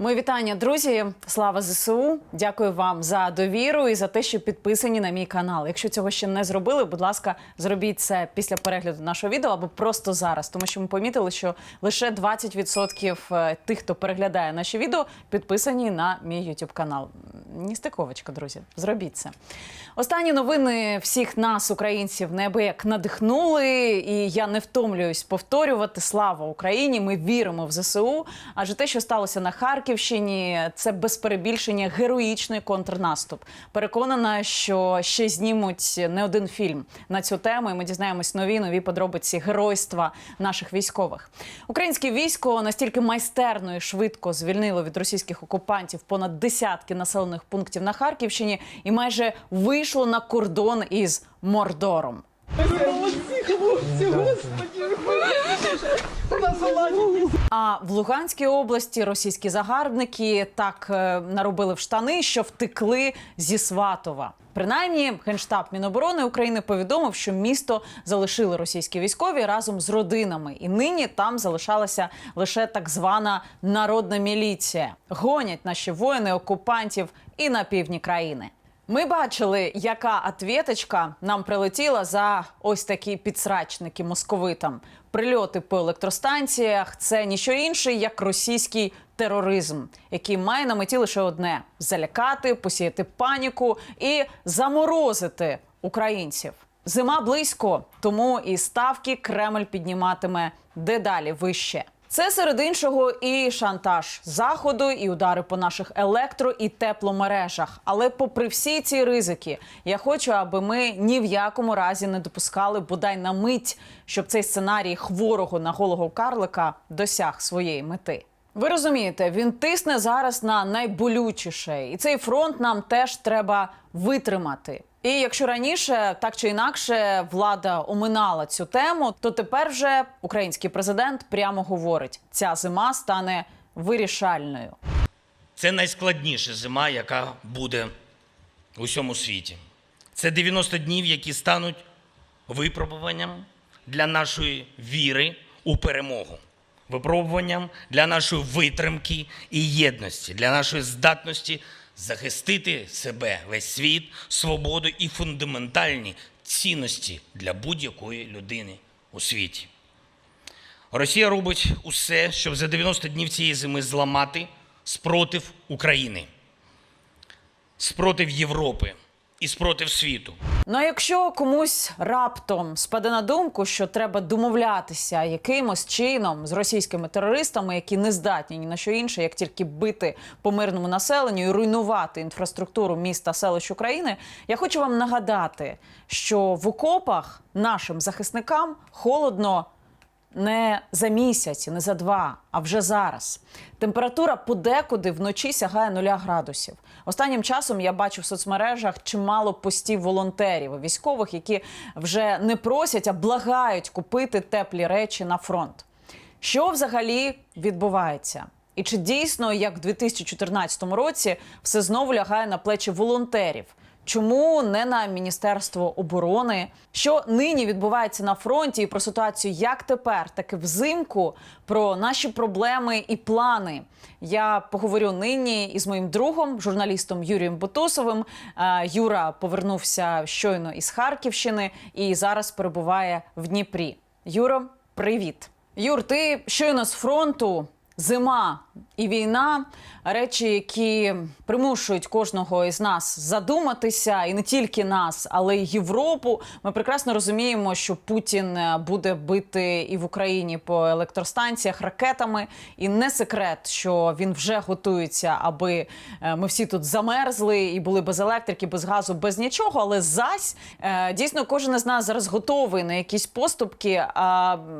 Мої вітання, друзі. Слава ЗСУ. Дякую вам за довіру і за те, що підписані на мій канал. Якщо цього ще не зробили, будь ласка, зробіть це після перегляду нашого відео або просто зараз, тому що ми помітили, що лише 20% тих, хто переглядає наші відео, підписані на мій YouTube канал. Ністиковочка, друзі, зробіть це. Останні новини всіх нас, українців, неабияк надихнули, і я не втомлююсь повторювати. Слава Україні! Ми віримо в ЗСУ. Адже те, що сталося на Харківщині, це без перебільшення героїчний контрнаступ. Переконана, що ще знімуть не один фільм на цю тему, і ми дізнаємось нові нові подробиці геройства наших військових. Українське військо настільки майстерно і швидко звільнило від російських окупантів понад десятки населених пунктів на Харківщині і майже вийшло на кордон із Мордором. А в Луганській області російські загарбники так е, наробили в штани, що втекли зі Сватова. Принаймні, генштаб Міноборони України повідомив, що місто залишили російські військові разом з родинами, і нині там залишалася лише так звана народна міліція. Гонять наші воїни окупантів і на півдні країни. Ми бачили, яка ответочка нам прилетіла за ось такі підсрачники московитам. Прильоти по електростанціях це ніщо інше, як російський тероризм, який має на меті лише одне: залякати, посіяти паніку і заморозити українців. Зима близько, тому і ставки Кремль підніматиме дедалі вище. Це серед іншого і шантаж заходу, і удари по наших електро і тепломережах. Але, попри всі ці ризики, я хочу, аби ми ні в якому разі не допускали бодай на мить, щоб цей сценарій хворого на голого карлика досяг своєї мети. Ви розумієте, він тисне зараз на найболючіше, і цей фронт нам теж треба витримати. І якщо раніше так чи інакше влада оминала цю тему, то тепер вже український президент прямо говорить: ця зима стане вирішальною. Це найскладніша зима, яка буде у всьому світі. Це 90 днів, які стануть випробуванням для нашої віри у перемогу, випробуванням для нашої витримки і єдності, для нашої здатності захистити себе, весь світ, свободу і фундаментальні цінності для будь-якої людини у світі. Росія робить усе, щоб за 90 днів цієї зими зламати спротив України, спротив Європи і спротив світу. Ну а якщо комусь раптом спаде на думку, що треба домовлятися якимось чином з російськими терористами, які не здатні ні на що інше, як тільки бити по мирному населенню і руйнувати інфраструктуру міста селищ України, я хочу вам нагадати, що в окопах нашим захисникам холодно не за місяць, не за два, а вже зараз. Температура подекуди вночі сягає нуля градусів. Останнім часом я бачу в соцмережах чимало постів волонтерів військових, які вже не просять, а благають купити теплі речі на фронт. Що взагалі відбувається? І чи дійсно, як в 2014 році, все знову лягає на плечі волонтерів? Чому не на Міністерство оборони? Що нині відбувається на фронті і про ситуацію як тепер, так і взимку, про наші проблеми і плани? Я поговорю нині із моїм другом, журналістом Юрієм Бутусовим. Е, Юра повернувся щойно із Харківщини і зараз перебуває в Дніпрі. Юро, привіт, Юр. Ти щойно з фронту. Зима і війна речі, які примушують кожного із нас задуматися, і не тільки нас, але й Європу. Ми прекрасно розуміємо, що Путін е, буде бити і в Україні по електростанціях ракетами. І не секрет, що він вже готується, аби е, ми всі тут замерзли і були без електрики, без газу, без нічого. Але зась е, дійсно кожен із нас зараз готовий на якісь поступки,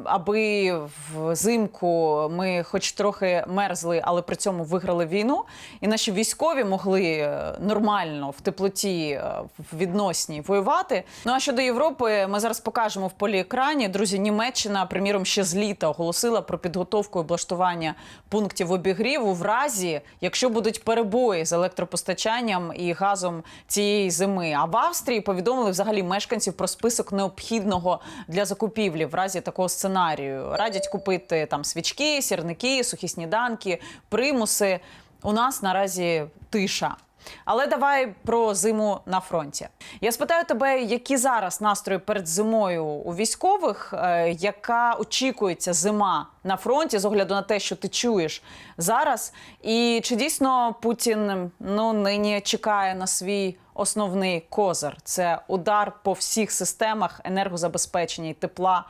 аби взимку ми, хоч трохи мерзли, але при цьому виграли війну, і наші військові могли е, нормально в теплоті е, в відносні воювати. Ну а щодо Європи, ми зараз покажемо в полі екрані. Друзі, Німеччина, приміром, ще з літа оголосила про підготовку і облаштування пунктів обігріву в разі, якщо будуть перебої з електропостачанням і газом цієї зими. А в Австрії повідомили взагалі мешканців про список необхідного для закупівлі в разі такого сценарію. Радять купити там свічки, сірники, сухі сніданки, примуси. у нас наразі тиша. Але давай про зиму на фронті. Я спитаю тебе, які зараз настрої перед зимою у військових, е, яка очікується зима на фронті з огляду на те, що ти чуєш зараз, і чи дійсно Путін ну нині чекає на свій основний козир? Це удар по всіх системах енергозабезпечення і тепла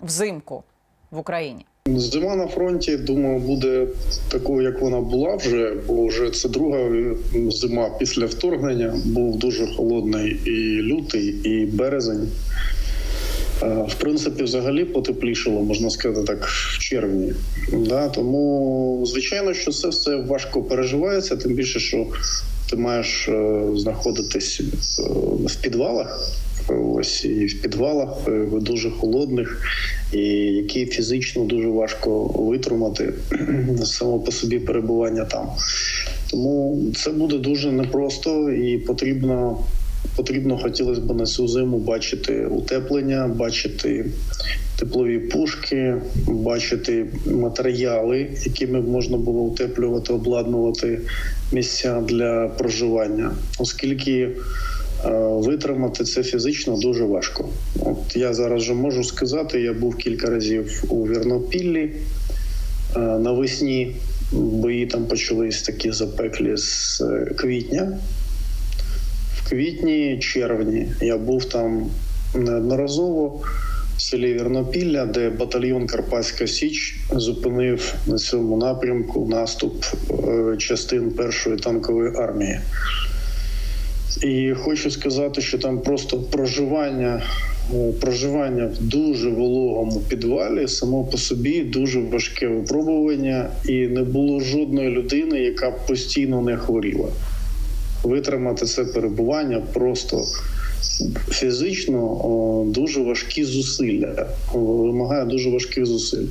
взимку в Україні. Зима на фронті, думаю, буде такою, як вона була вже, бо вже це друга зима після вторгнення. Був дуже холодний і лютий, і березень. В принципі, взагалі потеплішало, можна сказати так, в червні. Да, тому, звичайно, що це все важко переживається, тим більше, що ти маєш е, знаходитись е, в підвалах. Ось і в підвалах е, дуже холодних, і які фізично дуже важко витримати само по собі перебування там. Тому це буде дуже непросто і потрібно. Потрібно хотілося б на цю зиму бачити утеплення, бачити теплові пушки, бачити матеріали, якими можна було утеплювати, обладнувати місця для проживання, оскільки витримати це фізично дуже важко. От я зараз вже можу сказати, я був кілька разів у Вірнопіллі е, навесні. Бої там почались такі запеклі з е, квітня. В квітні, червні я був там неодноразово в селі Вірнопілля, де батальйон Карпатська Січ зупинив на цьому напрямку наступ е, частин першої танкової армії. І хочу сказати, що там просто проживання, е, проживання в дуже вологому підвалі само по собі дуже важке випробування, і не було жодної людини, яка постійно не хворіла. Витримати це перебування просто фізично дуже важкі зусилля, вимагає дуже важких зусиль.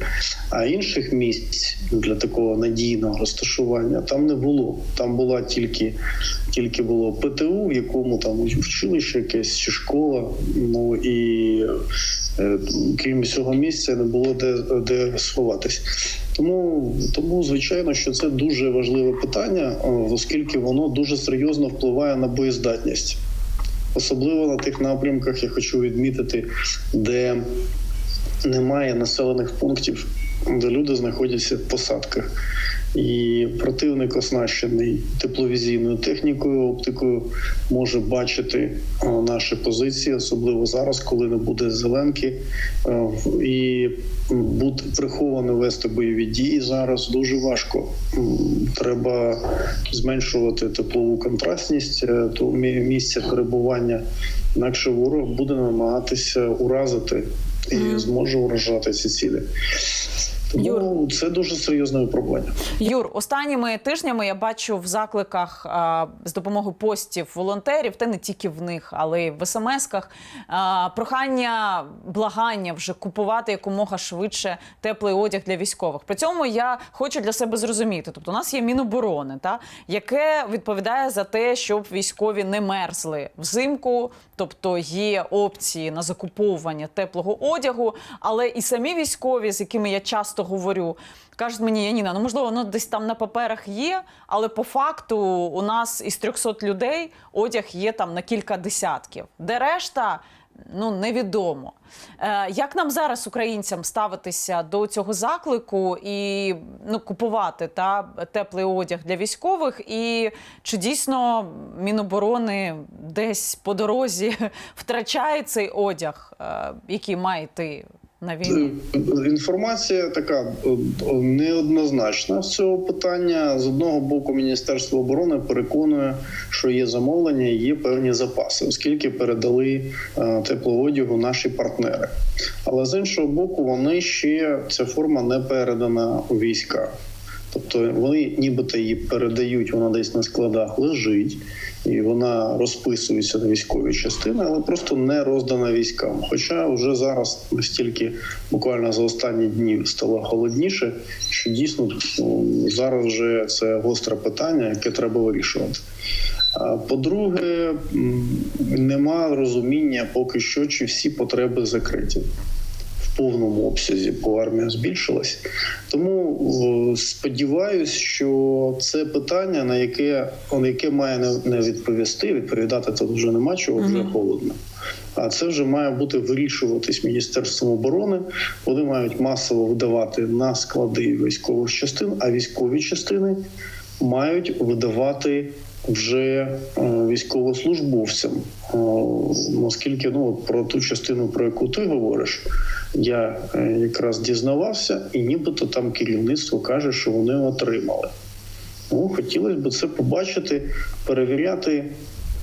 А інших місць для такого надійного розташування там не було. Там була тільки, тільки було ПТУ, в якому там училище якесь чи школа. Ну і е, крім цього місця не було де, де сховатись. Тому, тому звичайно, що це дуже важливе питання, оскільки воно дуже серйозно впливає на боєздатність. Особливо на тих напрямках я хочу відмітити, де немає населених пунктів, де люди знаходяться в посадках. І противник, оснащений тепловізійною технікою, оптикою, може бачити наші позиції, особливо зараз, коли не буде зеленки, Е, і бути приховано вести бойові дії зараз дуже важко. Треба зменшувати теплову контрастність е, то мі- місця перебування, інакше ворог буде намагатися уразити і зможе уражати ці цілі. Тому це дуже серйозне випробування. Юр, останніми тижнями я бачу в закликах а, з допомогою постів волонтерів, та не тільки в них, але й в смс-ках, прохання, благання вже купувати якомога швидше теплий одяг для військових. При цьому я хочу для себе зрозуміти. Тобто, у нас є міноборони, та яке відповідає за те, щоб військові не мерзли взимку. Тобто є опції на закуповування теплого одягу, але і самі військові, з якими я часто говорю, кажуть мені, Яніна, ну можливо, воно десь там на паперах є, але по факту у нас із 300 людей одяг є там на кілька десятків. Де решта? Ну, невідомо. Е, як нам зараз, українцям, ставитися до цього заклику і ну, купувати та, теплий одяг для військових? І чи дійсно Міноборони десь по дорозі втрачає цей одяг, е, який має йти на війну? Інформація така е, неоднозначна з цього питання. З одного боку, Міністерство оборони переконує, що є замовлення, і є певні запаси, оскільки передали е, теплого одягу наші партнери. Але з іншого боку, вони ще ця форма не передана у війська. Тобто вони нібито її передають, вона десь на складах лежить, і вона розписується на військові частини, але просто не роздана військам. Хоча вже зараз настільки буквально за останні дні стало холодніше, що дійсно ну, зараз вже це гостре питання, яке треба вирішувати. По-друге, нема розуміння поки що, чи всі потреби закриті. Повному обсязі, бо армія збільшилась. Тому е, сподіваюсь, що це питання, на яке, на яке має не- відповісти. Відповідати тут вже нема чого, вже холодно. А це вже має бути вирішуватись міністерством оборони. Вони мають масово видавати на склади військових частин, а військові частини мають видавати вже е, військовослужбовцям. Е, Оскільки ну про ту частину, про яку ти говориш, я е, якраз дізнавався, і нібито там керівництво каже, що вони отримали. Ну, хотілося б це побачити, перевіряти.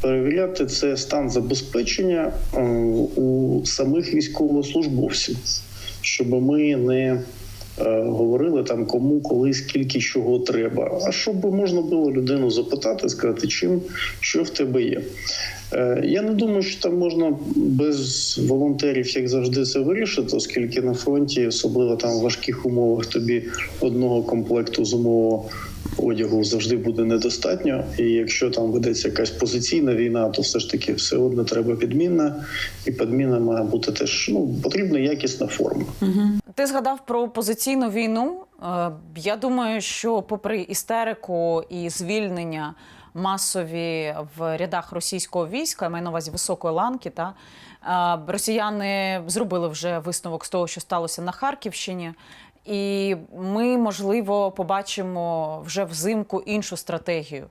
Перевіряти це стан забезпечення е, у самих військовослужбовців, щоб ми не е, говорили там кому, коли, скільки чого треба. А щоб можна було людину запитати, сказати, чим що в тебе є. Е, Я не думаю, що там можна без волонтерів, як завжди, це вирішити, оскільки на фронті, особливо там в важких умовах, тобі одного комплекту зимового одягу завжди буде недостатньо. І якщо там ведеться якась позиційна війна, то все ж таки все одно треба підмінна, і підміна має бути теж ну потрібна якісна форма. Ти згадав про позиційну війну. Е, Я думаю, що попри істерику і звільнення масові в рядах російського війська, я маю на увазі високої ланки, та росіяни зробили вже висновок з того, що сталося на Харківщині. І ми, можливо, побачимо вже взимку іншу стратегію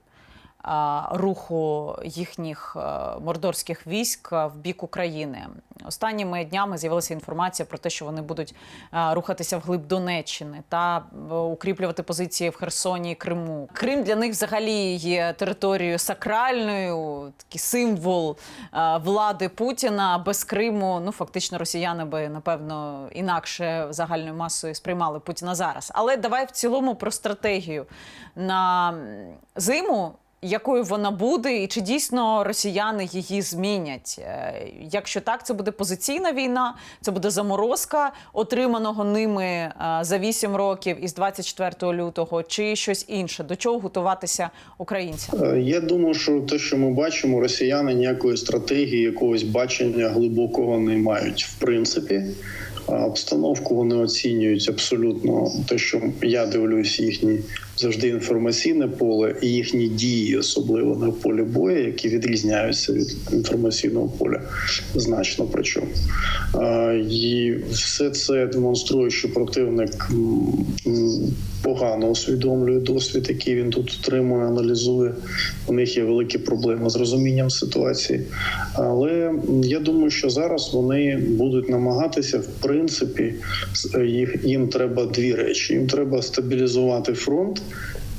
руху їхніх е, мордорських військ е, в бік України. Останніми днями з'явилася інформація про те, що вони будуть е, рухатися вглиб Донеччини та укріплювати позиції в Херсоні і Криму. Крим для них взагалі є територією сакральною, такий символ влади Путіна. Без Криму ну фактично росіяни би напевно інакше загальною масою сприймали Путіна зараз. Але давай в цілому про стратегію на зиму якою вона буде, і чи дійсно росіяни її змінять? Е, Якщо так, це буде позиційна війна, це буде заморозка отриманого ними е, за 8 років із 24 лютого, чи щось інше? До чого готуватися українцям? Е, Я думаю, що те, що ми бачимо, росіяни ніякої стратегії, якогось бачення глибокого не мають. В принципі, обстановку вони оцінюють абсолютно те, що я дивлюсь, їхні завжди інформаційне поле і їхні дії, особливо на полі бою, які відрізняються від інформаційного поля значно. Причому і все це демонструє, що противник погано усвідомлює досвід, який він тут отримує, аналізує. У них є великі проблеми з розумінням ситуації. Але я думаю, що зараз вони будуть намагатися, в принципі, с- їх їм треба дві речі: їм треба стабілізувати фронт,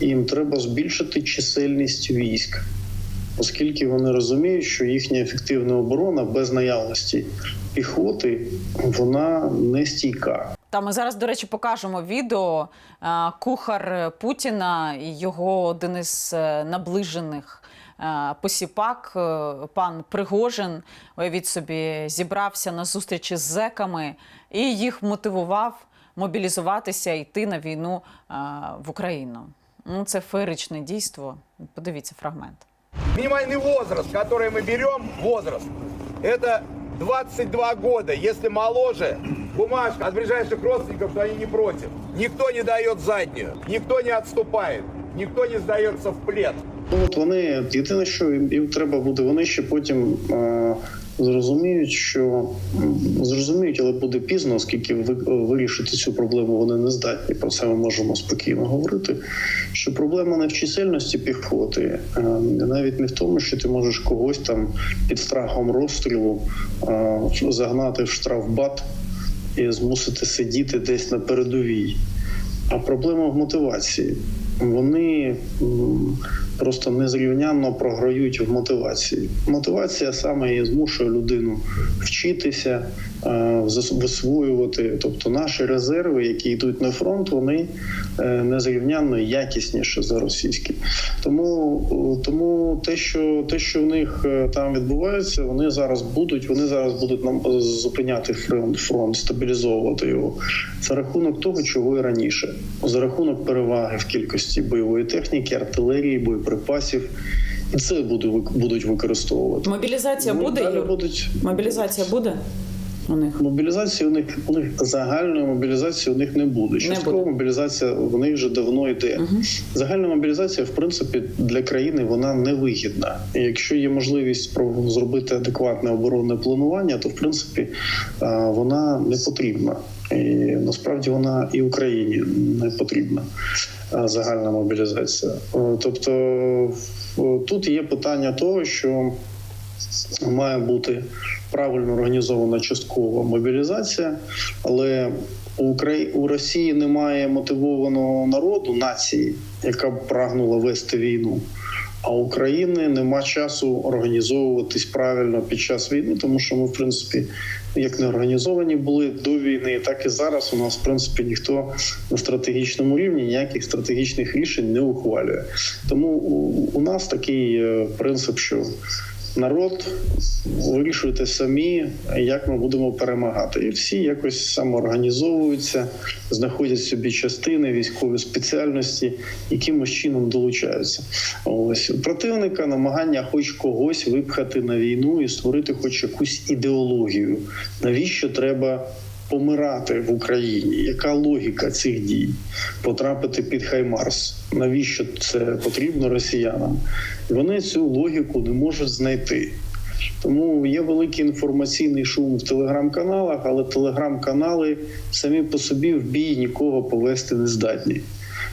і їм треба збільшити чисельність військ. Оскільки вони розуміють, що їхня ефективна оборона без наявності піхоти вона не стійка. Та ми зараз, до речі, покажемо відео. Е, Кухар Путіна і його один із е, наближених е, посіпак, е, пан Пригожин, уявіть собі, зібрався на зустрічі з зеками і їх мотивував мобілізуватися і йти на війну е, в Україну. Ну, це феєричне дійство. Подивіться фрагмент. Минимальный возраст, который мы берем, возраст, это 22 года. Если моложе, бумажка от ближайших родственников, что они не против. Никто не дает заднюю, никто не отступает, никто не сдается в плен. Ну от вони єдине, що їм, їм треба буде, вони ще потім е, зрозуміють, що зрозуміють, але буде пізно, оскільки ви, вирішити цю проблему вони не здатні. Про це ми можемо спокійно говорити. Що проблема не в чисельності піхоти, е, навіть не в тому, що ти можеш когось там під страхом розстрілу е, загнати в штрафбат і змусити сидіти десь на передовій. А проблема в мотивації. Вони просто незрівнянно програють в мотивації. Мотивація саме і змушує людину вчитися, е, висвоювати. Тобто наші резерви, які йдуть на фронт, вони е, незрівнянно якісніші за російські. Тому, е, тому те, що те, що в них там відбувається, вони зараз будуть. Вони зараз будуть нам зупиняти фронт, стабілізовувати його за рахунок того, чого і раніше, за рахунок переваги в кількості бойової техніки, артилерії, боєприпасів. І це буде, будуть використовувати. Мобілізація Ну, буде, будуть Мобілізація буде? у них? Мобілізації у них у них загальної мобілізації у них не буде. Часткова мобілізація в них вже давно йде. Загальна мобілізація, в принципі, для країни вона невигідна. І якщо є можливість про- зробити адекватне оборонне планування, то в принципі вона не потрібна. І насправді вона і Україні не потрібна. Загальна мобілізація. Тобто тут є питання того, що має бути правильно організована часткова мобілізація, але у Росії немає мотивованого народу нації, яка б прагнула вести війну. А України нема часу організовуватись правильно під час війни, тому що ми, в принципі, як не організовані були до війни, так і зараз у нас, в принципі, ніхто на стратегічному рівні ніяких стратегічних рішень не ухвалює. Тому у, нас такий е, принцип, що народ вирішуйте самі, як ми будемо перемагати. І всі якось самоорганізовуються, знаходять собі частини, військові спеціальності, якимось чином долучаються. Ось У противника намагання, хоч когось випхати на війну і створити хоч якусь ідеологію. Навіщо треба? Помирати в Україні, яка логіка цих дій? Потрапити під Хаймарс? Навіщо це потрібно росіянам? Вони цю логіку не можуть знайти. Тому є великий інформаційний шум в телеграм-каналах, але телеграм-канали самі по собі в бій нікого повести не здатні.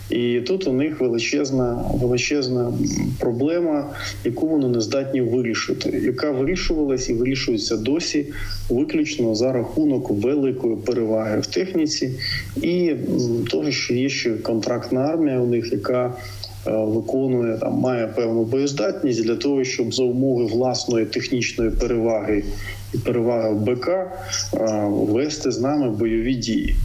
І тут у них величезна, величезна проблема, яку вони не здатні вирішити, яка вирішувалась і вирішується досі виключно за рахунок великої переваги в техніці і того, що є ще контрактна армія у них, яка виконує там, має певну боєздатність для того, щоб за умови власної технічної переваги і переваги БК е, вести з нами бойові дії.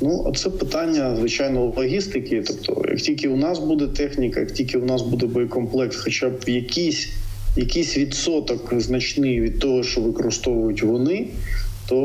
Ну, це питання звичайно логістики. Тобто, як тільки у нас буде техніка, як тільки у нас буде боєкомплект, хоча б якийсь, якийсь відсоток значний від того, що використовують вони, то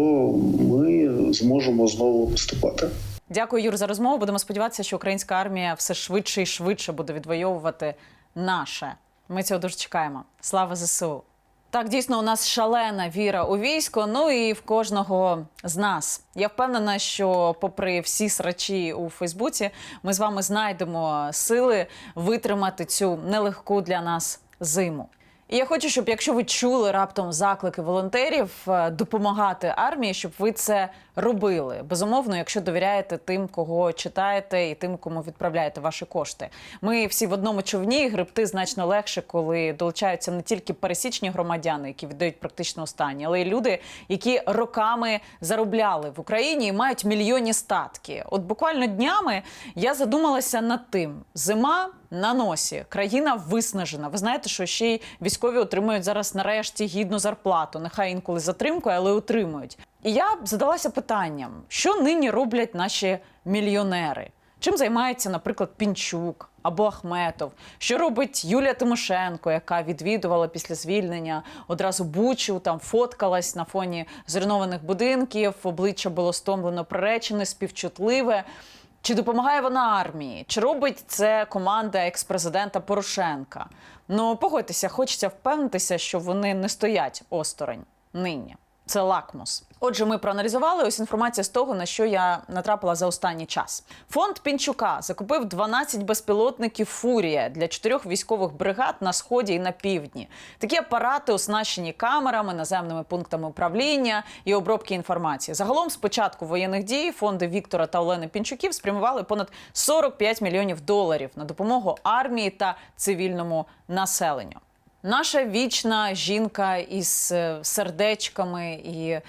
ми зможемо знову наступати. Дякую, Юр, за розмову. Будемо сподіватися, що українська армія все швидше і швидше буде відвоювати наше. Ми цього дуже чекаємо. Слава ЗСУ! Так, дійсно, у нас шалена віра у військо. Ну і в кожного з нас. Я впевнена, що, попри всі срачі у Фейсбуці, ми з вами знайдемо сили витримати цю нелегку для нас зиму. І я хочу, щоб якщо ви чули раптом заклики волонтерів е, допомагати армії, щоб ви це робили. Безумовно, якщо довіряєте тим, кого читаєте, і тим, кому відправляєте ваші кошти. Ми всі в одному човні і гребти значно легше, коли долучаються не тільки пересічні громадяни, які віддають практично останні, але й люди, які роками заробляли в Україні і мають мільйонні статки. От буквально днями я задумалася над тим: зима на носі, країна виснажена. Ви знаєте, що ще й військові отримують зараз нарешті гідну зарплату. Нехай інколи затримкою, але отримують. І я задалася питанням, що нині роблять наші мільйонери. Чим займається, наприклад, Пінчук або Ахметов? Що робить Юлія Тимошенко, яка відвідувала після звільнення одразу Бучу, там фоткалась на фоні зруйнованих будинків, обличчя було стомлено приречене, співчутливе. Чи допомагає вона армії? Чи робить це команда екс-президента Порошенка? Ну погодьтеся, хочеться впевнитися, що вони не стоять осторонь нині. Це лакмус. Отже, ми проаналізували ось інформація з того, на що я натрапила за останній час. Фонд Пінчука закупив 12 безпілотників Фурія для чотирьох військових бригад на сході і на півдні. Такі апарати оснащені камерами, наземними пунктами управління і обробки інформації. Загалом, з початку воєнних дій, фонди Віктора та Олени Пінчуків спрямували понад 45 мільйонів доларів на допомогу армії та цивільному населенню. Наша вічна жінка із е, сердечками і е,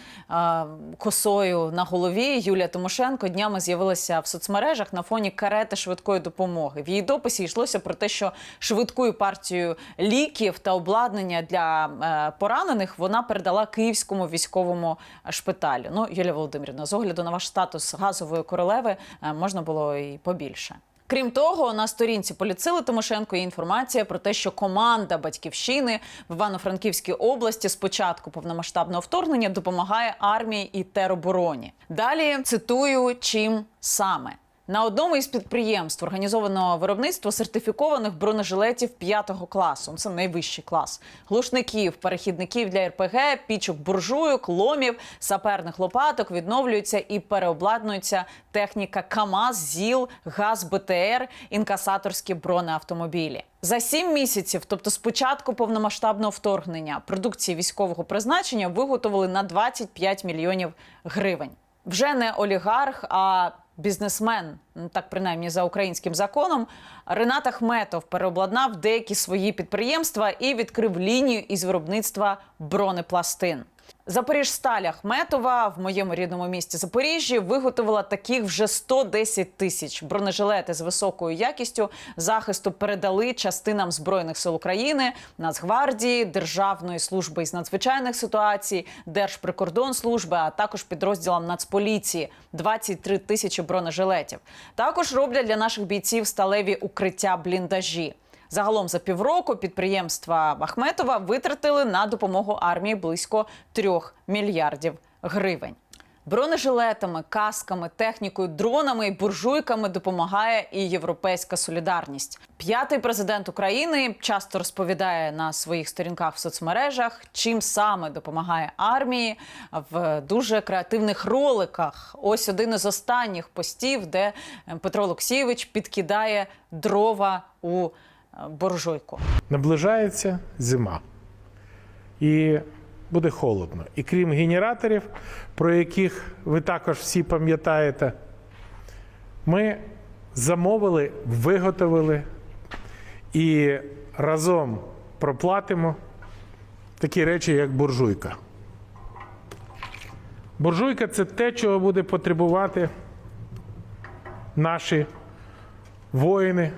косою на голові Юлія Тимошенко днями з'явилася в соцмережах на фоні карети швидкої допомоги. В її дописі йшлося про те, що швидкою партію ліків та обладнання для е, поранених вона передала київському військовому шпиталю. Ну, Юлія Володимирівна, з огляду на ваш статус газової королеви можна було і побільше. Крім того, на сторінці поліцили Тимошенко є інформація про те, що команда батьківщини в Івано-Франківській області з початку повномасштабного вторгнення допомагає армії і теробороні. Далі цитую, чим саме. На одному із підприємств організованого виробництво сертифікованих бронежилетів п'ятого класу. Це найвищий клас. Глушників, перехідників для РПГ, пічок буржуйок, ломів, саперних лопаток відновлюється і переобладнується техніка КАМАЗ, ЗІЛ, ГАЗ, БТР, інкасаторські бронеавтомобілі. За сім місяців, тобто з початку повномасштабного вторгнення, продукції військового призначення виготовили на 25 мільйонів гривень. Вже не олігарх, а бізнесмен, ну, так принаймні за українським законом. Ренат Ахметов переобладнав деякі свої підприємства і відкрив лінію із виробництва бронепластин. Запоріжсталь Ахметова в моєму рідному місті Запоріжжі виготовила таких вже 110 тисяч. Бронежилети з високою якістю захисту передали частинам збройних сил України, Нацгвардії, Державної служби із надзвичайних ситуацій, Держприкордонслужби, а також підрозділам Нацполіції 23 тисячі бронежилетів. Також роблять для наших бійців сталеві укриття бліндажі. Загалом за півроку підприємства Ахметова витратили на допомогу армії близько 3 мільярдів гривень. Бронежилетами, касками, технікою, дронами і буржуйками допомагає і європейська солідарність. П'ятий президент України часто розповідає на своїх сторінках в соцмережах, чим саме допомагає армії в дуже креативних роликах. Ось один із останніх постів, де Петро Олексійович підкидає дрова у е, наближається зима. І буде холодно. І крім генераторів, про яких ви також всі пам'ятаєте, ми замовили, виготовили і разом проплатимо такі речі, як буржуйка. Буржуйка це те, чого буде потребувати наші воїни,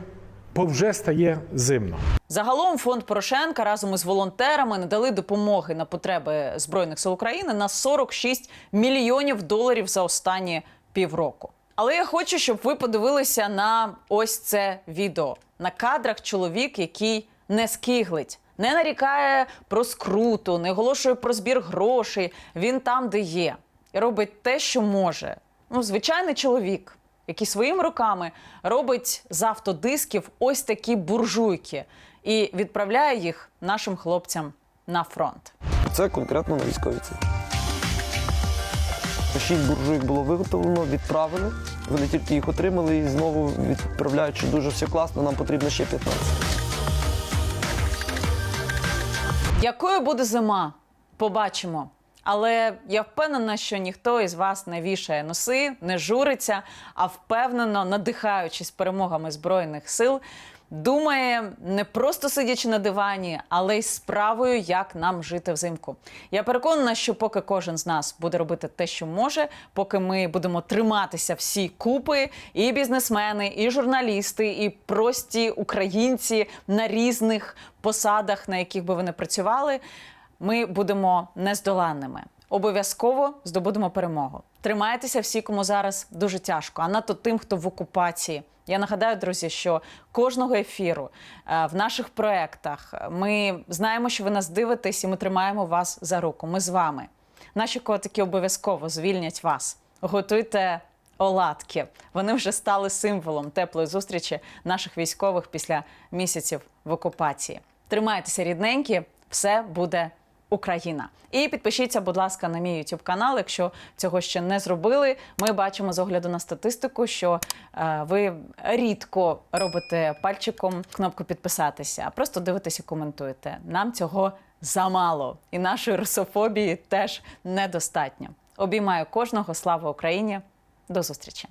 бо вже стає зимно. Загалом фонд Порошенка разом із волонтерами надали допомоги на потреби збройних сил України на 46 мільйонів доларів за останні півроку. Але я хочу, щоб ви подивилися на ось це відео. На кадрах чоловік, який не скиглить, не нарікає про скруту, не оголошує про збір грошей. Він там, де є, і робить те, що може. Ну, звичайний чоловік, який своїми руками робить з автодисків ось такі буржуйки і відправляє їх нашим хлопцям на фронт. Це конкретно на військовій цілі. Шість буржуйок було виготовлено, відправили. Вони тільки їх отримали і знову відправляють, що дуже все класно, нам потрібно ще 15. Якою буде зима? Побачимо. Але я впевнена, що ніхто із вас не вішає носи, не журиться, а впевнено, надихаючись перемогами збройних сил, думає не просто сидячи на дивані, але й справою, як нам жити взимку. Я переконана, що поки кожен з нас буде робити те, що може, поки ми будемо триматися всі купи, і бізнесмени, і журналісти, і прості українці на різних посадах, на яких би вони працювали, ми будемо нездоланними. Обов'язково здобудемо перемогу. Тримайтеся всі, кому зараз дуже тяжко, а надто тим, хто в окупації. Я нагадаю, друзі, що кожного ефіру е, в наших проєктах ми знаємо, що ви нас дивитесь, і ми тримаємо вас за руку. Ми з вами. Наші котики обов'язково звільнять вас. Готуйте оладки. Вони вже стали символом теплої зустрічі наших військових після місяців в окупації. Тримайтеся, рідненькі, все буде Україна. І підпишіться, будь ласка, на мій YouTube канал. Якщо цього ще не зробили, ми бачимо з огляду на статистику, що е, ви рідко робите пальчиком кнопку підписатися, а просто дивитесь коментуєте. Нам цього замало, і нашої русофобії теж недостатньо. Обіймаю кожного. Слава Україні! До зустрічі!